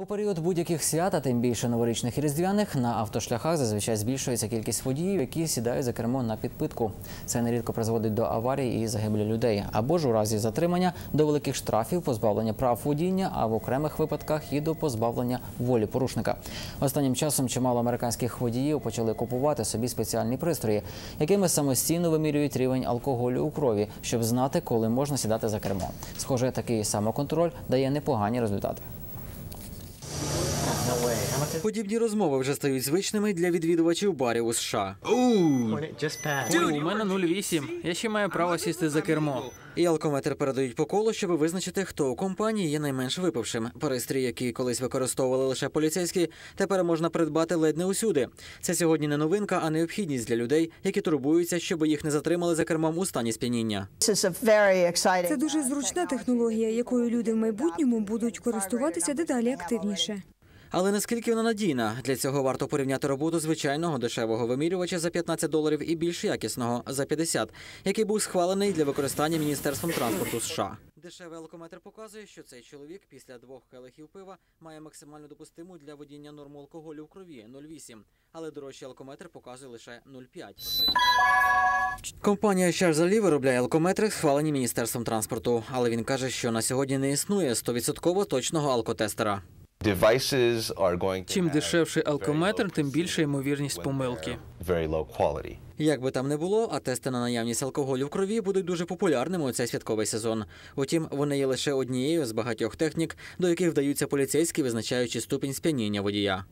У період будь-яких свят, а тим більше новорічних і різдвяних, на автошляхах зазвичай збільшується кількість водіїв, які сідають за кермо на підпитку. Це нерідко призводить до аварій і загибелі людей, або ж у разі затримання до великих штрафів, позбавлення прав водіння, а в окремих випадках і до позбавлення волі порушника. Останнім часом чимало американських водіїв почали купувати собі спеціальні пристрої, якими самостійно вимірюють рівень алкоголю у крові, щоб знати, коли можна сідати за кермо. Схоже, такий самоконтроль дає непогані результати. Подібні розмови вже стають звичними для відвідувачів барів у США. Ой, у мене 0,8. Я ще маю право сісти за кермо. І алкометр передають по колу, щоб визначити, хто у компанії є найменш випившим. Пристрій, який колись використовували лише поліцейські, тепер можна придбати ледь не усюди. Це сьогодні не новинка, а необхідність для людей, які турбуються, щоб їх не затримали за кермом у стані сп'яніння. Це дуже зручна технологія, якою люди в майбутньому будуть користуватися дедалі активніше. Але наскільки вона надійна? Для цього варто порівняти роботу звичайного дешевого вимірювача за 15 доларів і більш якісного за 50, який був схвалений для використання міністерством транспорту США. Дешевий алкометр показує, що цей чоловік після двох келихів пива має максимально допустиму для водіння норму алкоголю в крові 0,8, але дорожчий алкометр показує лише 0,5. Компанія Charles виробляє алкометри, схвалені міністерством транспорту, але він каже, що на сьогодні не існує 100% точного алкотестера. Чим дешевший алкометр, тим більша ймовірність помилки. Як би там не було, а тести на наявність алкоголю в крові будуть дуже популярними у цей святковий сезон. Утім, вони є лише однією з багатьох технік, до яких вдаються поліцейські, визначаючи ступінь сп'яніння водія.